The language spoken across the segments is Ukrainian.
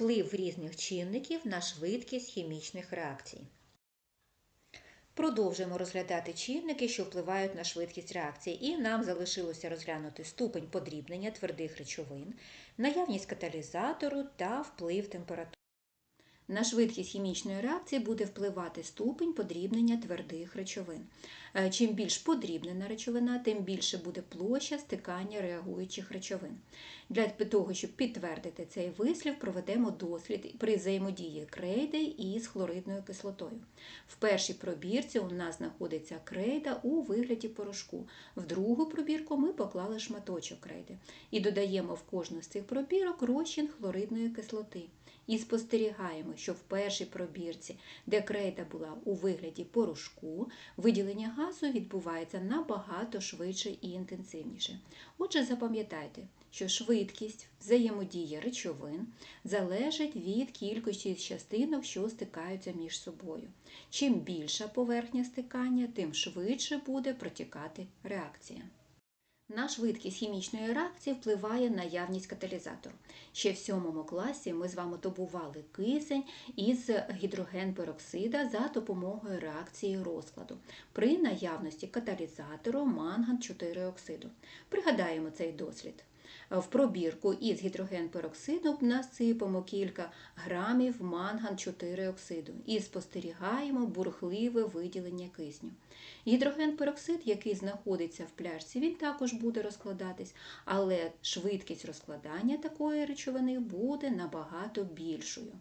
вплив різних чинників на швидкість хімічних реакцій. Продовжуємо розглядати чинники, що впливають на швидкість реакції, і нам залишилося розглянути ступень подрібнення твердих речовин, наявність каталізатору та вплив температури. На швидкість хімічної реакції буде впливати ступень подрібнення твердих речовин. Е, чим більш подрібнена речовина, тим більше буде площа стикання реагуючих речовин. Для того, щоб підтвердити цей вислів, проведемо дослід при взаємодії крейди із хлоридною кислотою. В першій пробірці у нас знаходиться крейда у вигляді порошку. В другу пробірку ми поклали шматочок крейди і додаємо в кожну з цих пробірок розчин хлоридної кислоти. І спостерігаємо, що в першій пробірці, де крейда була у вигляді порошку, виділення газу відбувається набагато швидше і інтенсивніше. Отже, запам'ятайте, що швидкість взаємодії речовин залежить від кількості частинок, що стикаються між собою. Чим більша поверхня стикання, тим швидше буде протікати реакція. На швидкість хімічної реакції впливає наявність каталізатору. Ще в сьомому класі ми з вами добували кисень із гідрогенпероксида за допомогою реакції розкладу при наявності каталізатору манган 4 оксиду. Пригадаємо цей дослід. В пробірку із гідрогенпероксиду насипемо кілька грамів манган 4 оксиду і спостерігаємо бурхливе виділення кисню. Гідрогенпероксид, який знаходиться в пляшці, він також буде розкладатись, але швидкість розкладання такої речовини буде набагато більшою.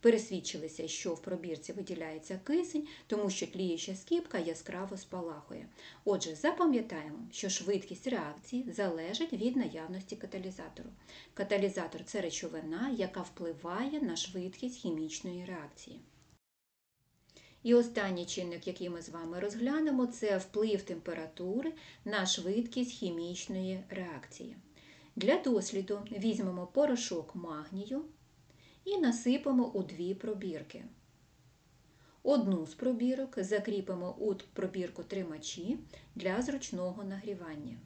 Пересвідчилися, що в пробірці виділяється кисень, тому що тліюча скіпка яскраво спалахує. Отже, запам'ятаємо, що швидкість реакції залежить від наявності каталізатору. Каталізатор це речовина, яка впливає на швидкість хімічної реакції. І останній чинник, який ми з вами розглянемо, це вплив температури на швидкість хімічної реакції. Для досліду візьмемо порошок магнію і насипемо у дві пробірки. Одну з пробірок закріпимо у пробірку тримачі для зручного нагрівання.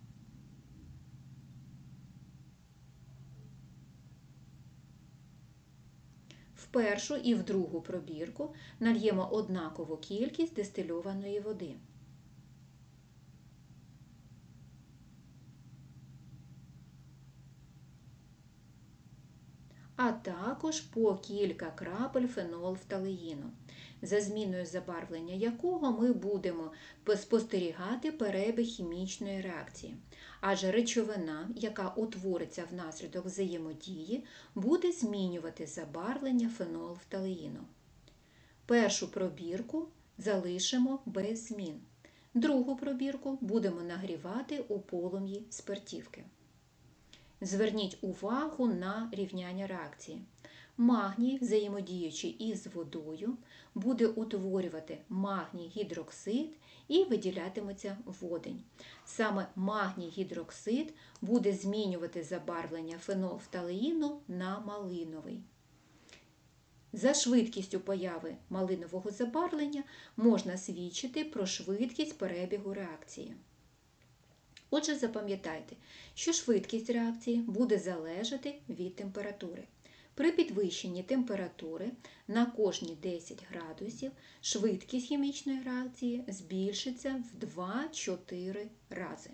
В першу і в другу пробірку нальємо однакову кількість дистильованої води. А також по кілька крапель фенолфталеїну, за зміною забарвлення якого ми будемо спостерігати перебіг хімічної реакції. Адже речовина, яка утвориться внаслідок взаємодії, буде змінювати забарвлення фенолфталеїну. Першу пробірку залишимо без змін. Другу пробірку будемо нагрівати у полум'ї спиртівки. Зверніть увагу на рівняння реакції. Магній, взаємодіючи із водою, буде утворювати магній гідроксид і виділятиметься водень. Саме магній гідроксид буде змінювати забарвлення фенолфталеїну на малиновий. За швидкістю появи малинового забарвлення можна свідчити про швидкість перебігу реакції. Отже, запам'ятайте, що швидкість реакції буде залежати від температури. При підвищенні температури на кожні 10 градусів швидкість хімічної реакції збільшиться в 2-4 рази.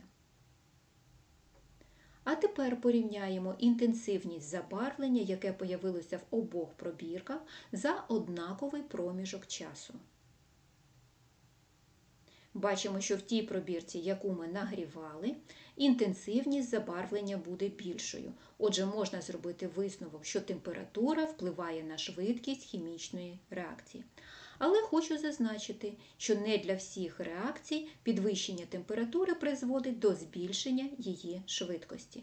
А тепер порівняємо інтенсивність забарвлення, яке появилося в обох пробірках за однаковий проміжок часу. Бачимо, що в тій пробірці, яку ми нагрівали, інтенсивність забарвлення буде більшою. Отже, можна зробити висновок, що температура впливає на швидкість хімічної реакції. Але хочу зазначити, що не для всіх реакцій підвищення температури призводить до збільшення її швидкості.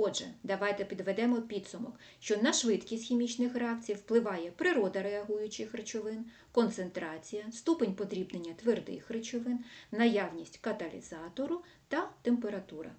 Отже, давайте підведемо підсумок, що на швидкість хімічних реакцій впливає природа реагуючих речовин, концентрація, ступень подрібнення твердих речовин, наявність каталізатору та температура.